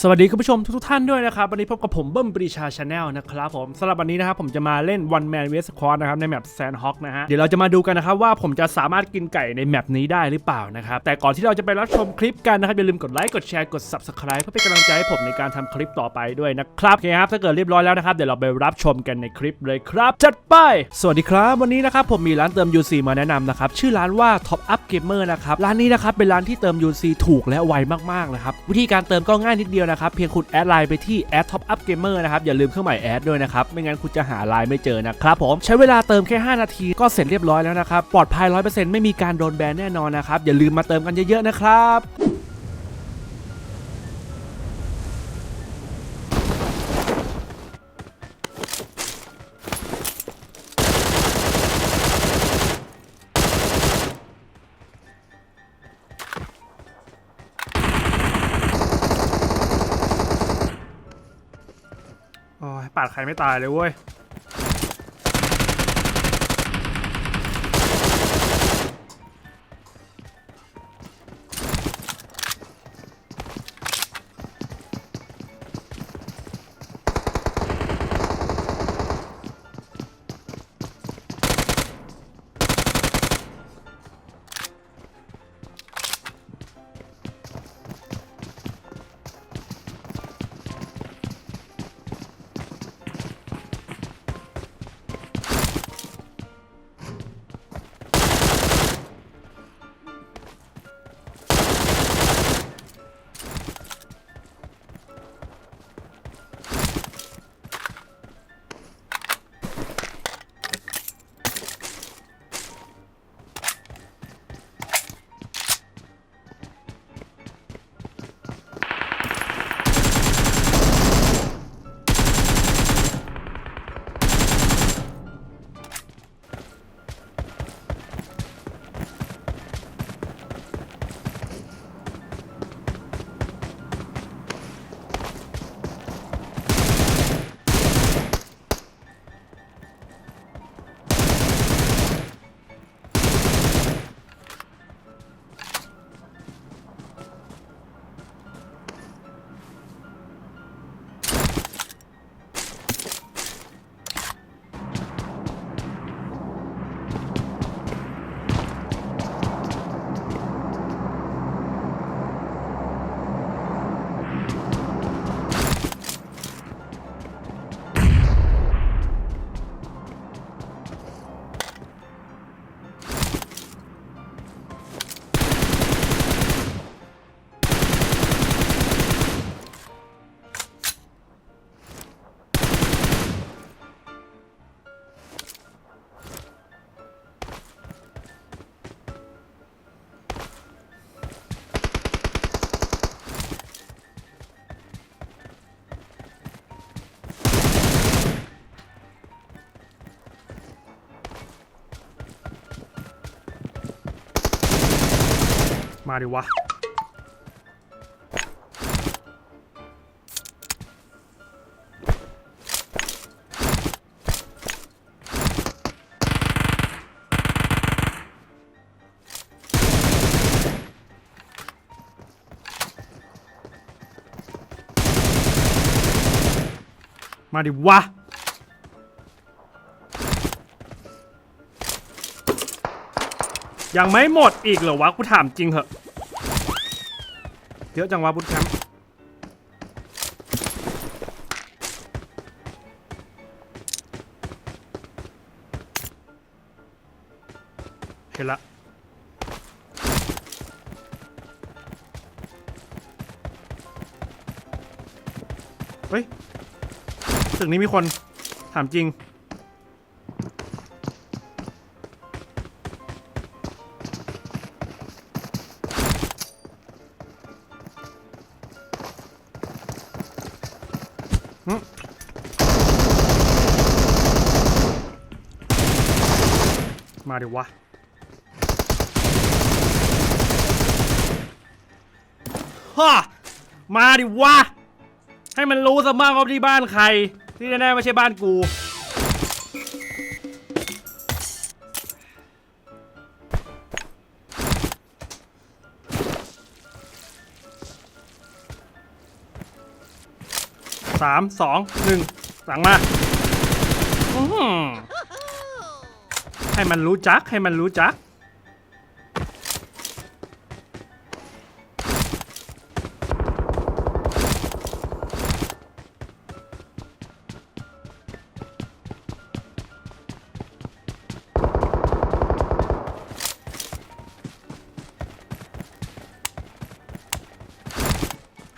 สวัสดีคุณผู้ชมทุกท่านด้วยนะครับวันนี้พบกับผมเบิ้มปรีชาชาแนลนะครับผมสำหรับวันนี้นะครับผมจะมาเล่น One Man vs Squad นะครับในแมปแซนฮอ k นะฮะเดี๋ยวเราจะมาดูกันนะครับว่าผมจะสามารถกินไก่ในแมปนี้ได้หรือเปล่านะครับแต่ก่อนที่เราจะไปรับชมคลิปกันนะครับอย่าลืมกดไลค์กดแชร์กด Subscribe เพื่อเป็นกำลังใจให้ผมในการทำคลิปต่อไปด้วยนะครับโอเคครับถ้าเกิดเรียบร้อยแล้วนะครับเดี๋ยวเราไปรับชมกันในคลิปเลยครับ จัดไป สวัสดีครับ วันนี้นะครับผมมีร้านเติม UC มาแนะนำนะครับชื่อร้านว่า Top Up Gamer นะครับร้านนี้นะครับเป็นร้านที่เติม UC ถูกและไวมากๆนะครับวิธีการเติมก็ง่ายนิดเดียวนะครับ เพียงคุณแอดไลน์ไปที่แอดท็อปอัพเกมเมอร์นะครับ อย่าลืมเครื่องหมายแอดด้วยนะครับ ไม่งั้นคุณจะหาไลน์ไม่เจอนะครับผมใช้เวลาเติมแค่ 5 นาทีก็เสร็จเรียบร้อยแล้วนะครับปลอดภัย100%ไม่มีการโดนแบนแน่นอนนะครับอย่าลืมมาเติมกันเยอะๆนะครับ ปาดใครไม่ตายเลยเว้ย มาดิวะ มาดิวะยังไม่หมดอีกเหรอวะกูถามจริงเหอะ เยอะจังวะบุญแคมป์เห็นละเฮ้ยตึกนี้มีคน ถามจริง มาดิวะ ฮ่า มาดิวะ ให้มันรู้ซะบ้างว่าที่บ้านใคร ที่แน่ๆไม่ใช่บ้านกู สาม สอง หนึ่ง หลังมา อื้อหือ ให้มันรู้จักให้มันรู้จัก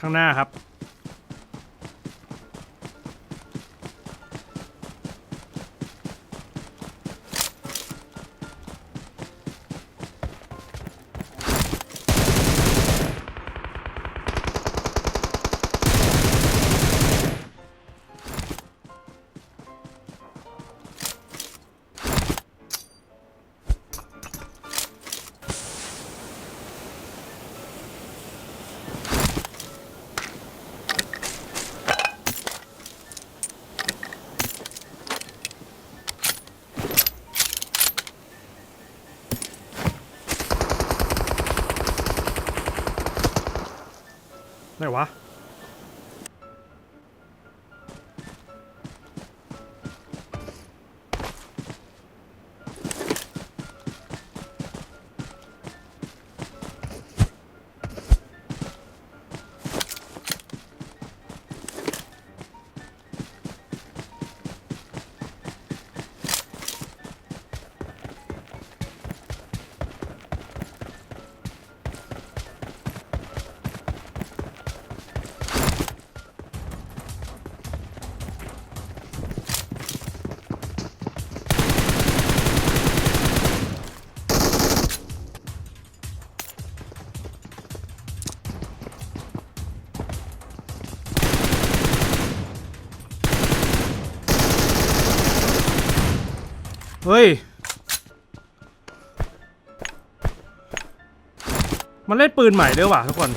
ข้างหน้าครับ เฮ้ย มันเล่นปืนใหม่ด้วยว่ะทุกคน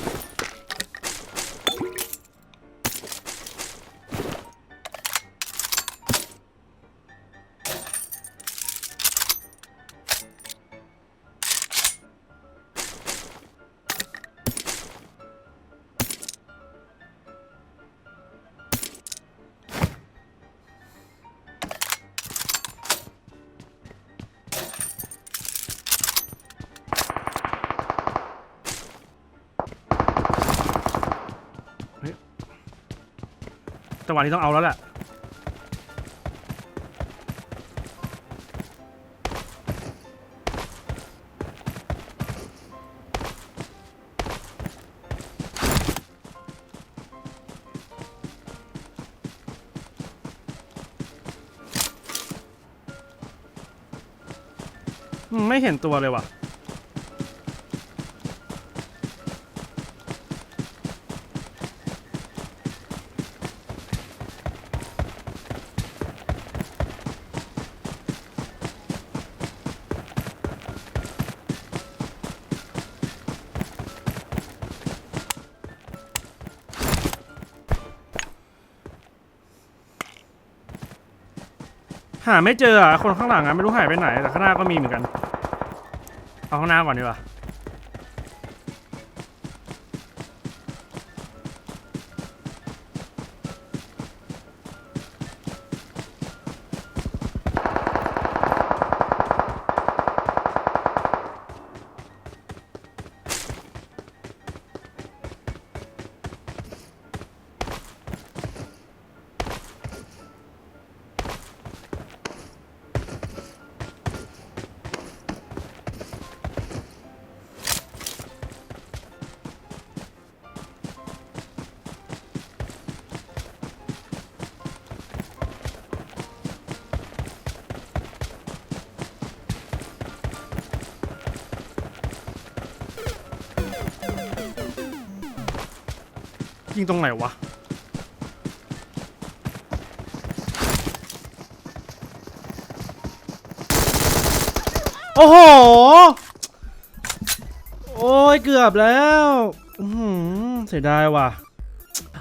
จังหวะนี้ต้องเอาแล้วแหละไม่เห็นตัวเลยว่ะ หาไม่เจออะคนข้างหลังอะไม่รู้หายไปไหนแต่ข้างหน้าก็มีเหมือนกัน เอาข้างหน้าก่อนดีกว่า ยิงตรงไหนวะ โอ้โห โอ้ยเกือบแล้วอื้อหือเสียดายว่ะ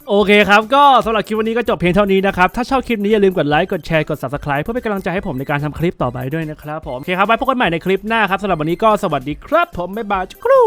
โอเคครับ ก็สำหรับคลิปวันนี้ก็จบเพียงเท่านี้นะครับ ถ้าชอบคลิปนี้อย่าลืมกดไลค์ กดแชร์ กด subscribe เพื่อเป็นกำลังใจให้ผมในการทำคลิปต่อไปด้วยนะครับผม โอเคครับ ไว้พบกันใหม่ในคลิปหน้าครับสำหรับวันนี้ก็สวัสดีครับผม บ๊ายบายจุกรู